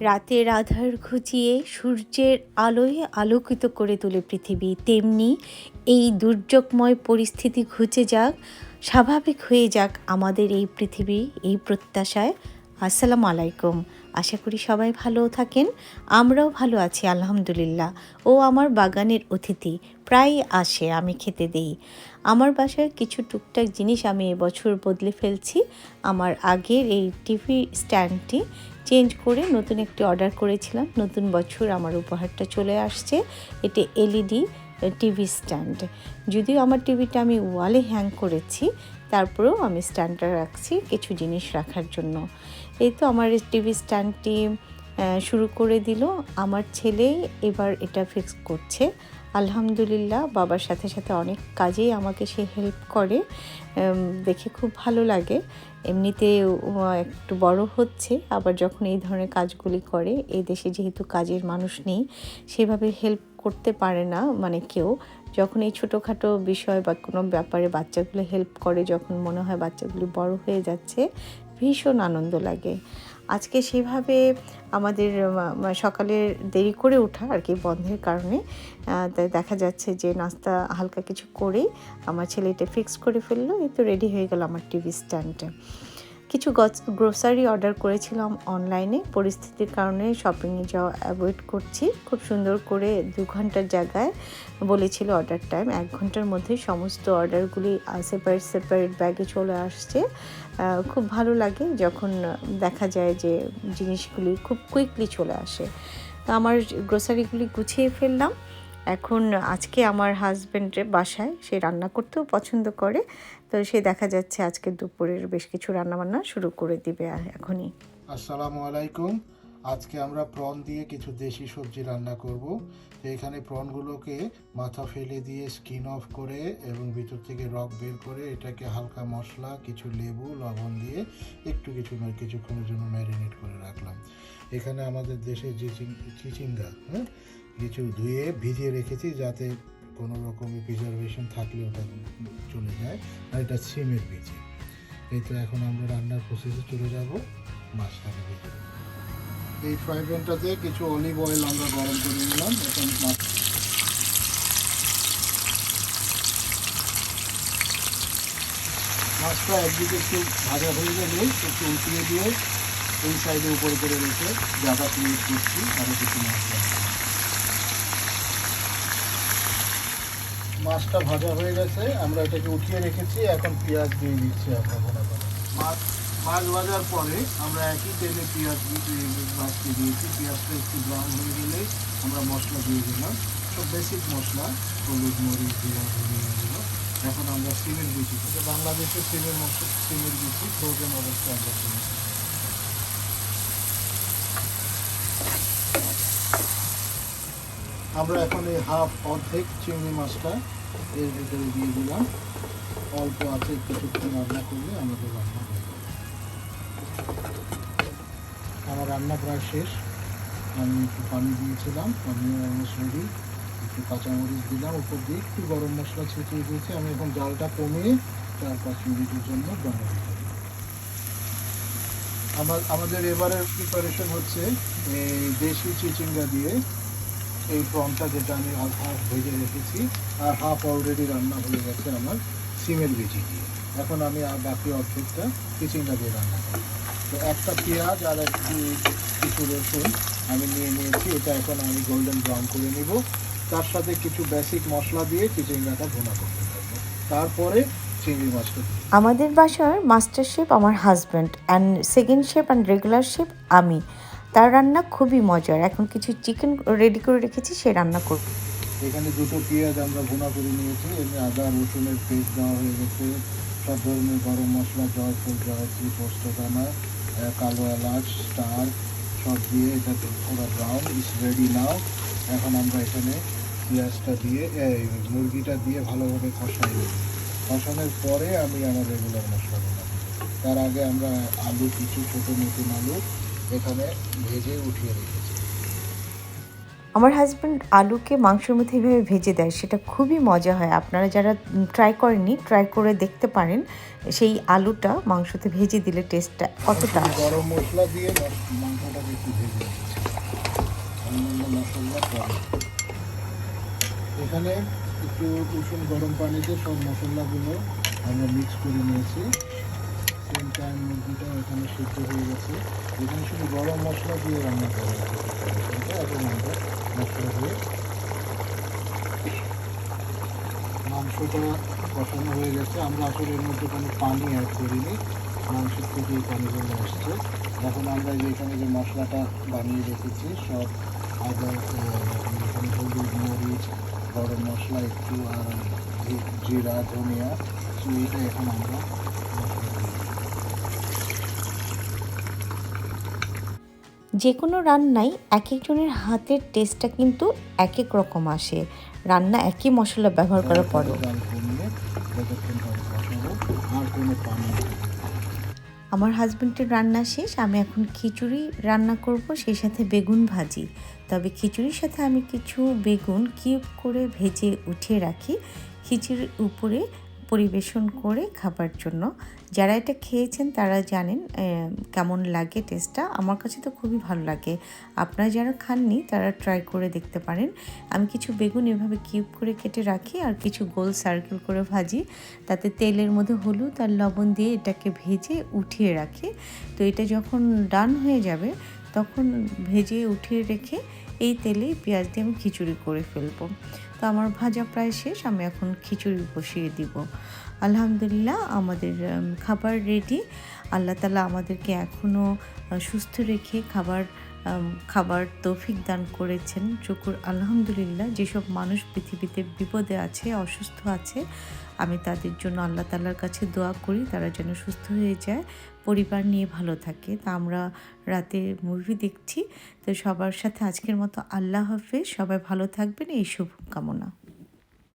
রাতের আধার ঘুচিয়ে সূর্যের আলোয় আলোকিত করে তোলে পৃথিবী। তেমনি এই দুর্যোগময় পরিস্থিতি ঘুচে যাক, স্বাভাবিক হয়ে যাক আমাদের এই পৃথিবী এই প্রত্যাশায়। আসসালামু আলাইকুম আশা করি সবাই ভালো থাকেন, আমরাও ভালো আছি, আলহামদুলিল্লাহ। ও আমার বাগানের অতিথি, প্রায় আসে, আমি খেতে দেই। আমার বাসায় কিছু টুকটাক জিনিস আমি এবছর বদলে ফেলছি। আমার আগের এই টিভি স্ট্যান্ডটি চেঞ্জ করে নতুন একটি অর্ডার করেছিলাম। নতুন বছর আমার উপহারটা চলে আসছে। এটি এলইডি টিভি স্ট্যান্ড। যদিও আমার টিভিটা আমি ওয়ালে হ্যাং করেছি তারপরেও আমি স্ট্যান্ডটা রাখছি কিছু জিনিস রাখার জন্য। এই তো আমার টিভি স্ট্যান্ডটি শুরু করে দিল। আমার ছেলে এবার এটা ফিক্স করছে। আলহামদুলিল্লাহ, বাবার সাথে সাথে অনেক কাজেই আমাকে সে হেল্প করে। দেখে খুব ভালো লাগে। এমনিতে একটু বড় হচ্ছে, আবার যখন এই ধরনের কাজগুলি করে এই দেশে যেহেতু কাজের মানুষ নেই, সেভাবে হেল্প করতে পারে না মানে কেউ। যখন এই ছোটোখাটো বিষয় বা কোনো ব্যাপারে বাচ্চাগুলো হেল্প করে, যখন মনে হয় বাচ্চাগুলো বড় হয়ে যাচ্ছে, ভীষণ আনন্দ লাগে। আজকে সেভাবে আমাদের সকালে দেরি করে ওঠা আর কি বন্ধের কারণে দেখা যাচ্ছে যে নাস্তা হালকা কিছু করেই আমার ছেলেটা ফিক্স করে ফেলল, এই তো রেডি হয়ে গেল আমার টিভি স্ট্যান্ডটা কিছু গ্রোসারি অর্ডার করেছিলাম অনলাইনে পরিস্থিতির কারণে শপিংয়ে যাওয়া অ্যাভয়েড করছি। খুব সুন্দর করে দু ঘণ্টার জায়গায় বলেছিল অর্ডার টাইম এক ঘণ্টার মধ্যে সমস্ত অর্ডারগুলি সেপারেট সেপারেট ব্যাগে চলে আসছে। খুব ভালো লাগে যখন দেখা যায় যে জিনিসগুলি খুব কুইকলি চলে আসে। তো আমার গ্রোসারিগুলি গুছিয়ে ফেললাম। এখন আজকে আমার হাজব্যান্ডের বাসায়, সে রান্না করতেও পছন্দ করে। তো সে দেখা যাচ্ছে আজকে দুপুরের বেশ কিছু রান্নাবান্না শুরু করে দিবে এখনই। আসসালামু আলাইকুম। আজকে আমরা প্রন দিয়ে কিছু দেশি সবজি রান্না করব। এখানে প্রনগুলোকে মাথা ফেলে দিয়ে স্কিন অফ করে এবং ভিতর থেকে রক বের করে এটাকে হালকা মশলা, কিছু লেবু, লবণ দিয়ে একটু কিছু কিছুক্ষণের জন্য ম্যারিনেট করে রাখলাম। এখানে আমাদের দেশে যে চিচিঙ্গা হ্যাঁ? কিছু ধুয়ে ভিজিয়ে রেখেছি যাতে কোনো রকমের প্রিজারভেশন থাকলে ওটা চলে যায়। আর এটা সিমের বীজ। এই তো এখন আমরা রান্নার প্রসেসে চলে যাব। মাছটাকে ভেজে এই ফ্রাই প্যানটাতে কিছু অলিভ অয়েল আমরা গরম করে নিলাম। এখন মাছ মাছটা একদিকে একটু ভাজা হয়ে গেলে একটু উল্টিয়ে দিয়ে এই সাইডে উপরে করে রেখে জায়গা ক্রিয়েট করছি আরও কিছু মশলা মাছটা ভাজা হয়ে গেছে, আমরা এটাকে উঠিয়ে রেখেছি, এখন পেঁয়াজ দিয়ে দিচ্ছি আমরা ঘন মাছ মাছ ভাজার পরে আমরা একই তেলে পেঁয়াজ দিয়ে- মাছকে দিয়েছি, পেঁয়াজটা একটু ব্রাউন হয়ে গেলে আমরা মশলা দিয়ে দিলাম। সব বেসিক মশলা, হলুদ মরিচ ধনিয়া এগুলো এখন আমরা সিমের বিচি বাংলাদেশের সিমের মশলা, সিমের বিচি ফ্রোজেন অবস্থায় আমরা কিনি আমরা এখন এই হাফ অর্ধেক চিংড়ি মাছটা এর ভিতরে দিয়ে দিলাম। অল্প আছে, কিছুক্ষণ রান্না করলে আমাদের রান্না হয়ে আমার রান্না প্রায় শেষ। আমি একটু পানি দিয়েছিলাম, পানি অলমোস্ট রেডি একটু কাঁচামরিচ দিলাম। উপর দিয়ে একটু গরম মশলা ছিটিয়ে দিয়েছি। আমি এখন জালটা কমিয়ে চার পাঁচ মিনিটের জন্য রেখে আমার, আমাদের এবারের প্রিপারেশন হচ্ছে দেশি চিচিঙ্গা দিয়ে এই প্রনটা যেটা আমি হাফ ভেজে রেখেছি, আর হাফ অলরেডি রান্না হয়ে গেছে আমার সিমের বেজি দিয়ে। এখন আমি আর বাকি অর্ধেকটা চিচিঙ্গা দিয়ে রান্না করি তো একটা পেঁয়াজ আর একটু কিছু রসুন আমি নিয়ে নিয়েছি, এটা এখন আমি গোল্ডেন ব্রাউন করে নিব। তার সাথে কিছু বেসিক মশলা দিয়ে চিচিঙ্গাটা ভুনা করতে থাকব তারপরে চিংড়ি মাছটা আমাদের বাসার মাস্টার শেফ আমার husband and second chef and regular chef আমি। তার রান্না খুবই মজার। এখন কিছু চিকেন রেডি করে রেখেছি, সে রান্না করব। এখানে দুটো পেঁয়াজ আমরা ভুনা করে নিয়েছি, এমনি আদা, রসুনের পেস্ট দেওয়া হয়ে গেছে। সব ধরনের গরম মশলা, জয়ফল জয়ত্রী পোস্তদানা কালো এলাচ, স্টার, সব দিয়ে এটা পুরো ব্রাউন ইস রেডি নাও এখন আমরা এখানে পেঁয়াজটা দিয়ে মুরগিটা দিয়ে ভালোভাবে কষাই কষানোর পরে আমি আমার রেগুলার মশলা বানাবো। তার আগে আমরা আলু, কিছু ছোটো নতুন আলু এখানে ভেজে উঠিয়ে রেখেছি। আমার হাজব্যান্ড আলুকে মাংসের মধ্যে এভাবে ভেজে দেয় সেটা খুবই মজা হয়। আপনারা যারা ট্রাই করেননি ট্রাই করে দেখতে পারেন সেই আলুটা মাংসতে ভেজে দিলে টেস্টটা কতটা। গরম মশলা দিয়ে মাংসটাকে একটু ভেজে এখানে একটু উষুম গরম পানিতে সব মশলাগুলো আমরা মিক্স করে নিয়েছি। সেম টাইম মুরগিটা এখানে সিদ্ধ হয়ে গেছে। এখানে শুধু গরম মশলা দিয়ে রান্না করা তরকারিটা এবং আমরা মশলা দিয়ে মাংসটা কষানো হয়ে গেছে। আমরা আসলে এর মধ্যে কোনো পানি অ্যাড করিনি। মাংসের থেকে এই পানিগুলো আসছে। এখন আমরা এখানে যে মশলাটা বানিয়ে রেখেছি, সব আদা হলুদ, মরিচ, গরম মশলা, একটু আর জিরা, ধনিয়া, তো এইটা এখন আমরা মশলা দিয়ে দিই। যে কোনো রান্নাই এক একজনের হাতের টেস্টটা কিন্তু এক এক রকম আসে রান্না একই মশলা ব্যবহার করার পরেও। আমার হাজব্যান্ডের রান্না শেষ আমি এখন খিচুড়ি রান্না করব সেই সাথে বেগুন ভাজি তবে খিচুড়ির সাথে আমি কিছু বেগুন কিউব করে ভেজে উঠিয়ে রাখি খিচুড়ির উপরে পরিবেশন করে খাবার জন্য। যারা এটা খেয়েছেন তারা জানেন কেমন লাগে টেস্টটা আমার কাছে তো খুবই ভালো লাগে। আপনারা যারা খাননি তারা ট্রাই করে দেখতে পারেন। আমি কিছু বেগুন এভাবে কিউব করে কেটে রাখি আর কিছু গোল সার্কেল করে ভাজি। তাতে তেলের মধ্যে হলুদ আর লবণ দিয়ে এটাকে ভেজে উঠিয়ে রাখি। তো এটা যখন ডান হয়ে যাবে, তখন ভেজে উঠিয়ে রেখে এই তেলেই পেঁয়াজ দিয়ে আমি খিচুড়ি করে ফেলব। তো আমার ভাজা প্রায় শেষ, আমি এখন খিচুড়ি বসিয়ে দিব। আলহামদুলিল্লাহ, আমাদের খাবার রেডি আল্লাহ তালা আমাদেরকে এখনও সুস্থ রেখে খাবার খাবার তৌফিক দান করেছেন। শুকুর, আলহামদুলিল্লাহ, যেসব মানুষ পৃথিবীতে বিপদে আছে, অসুস্থ আছে, আমি তাদের জন্য আল্লাহ তালার কাছে দোয়া করি, তারা যেন সুস্থ হয়ে যায়, পরিবার নিয়ে ভালো থাকে। তা আমরা রাতে মুভি দেখছি। তো সবার সাথে আজকের মতো আল্লাহ হাফেজ। সবাই ভালো থাকবেন, এই শুভকামনা।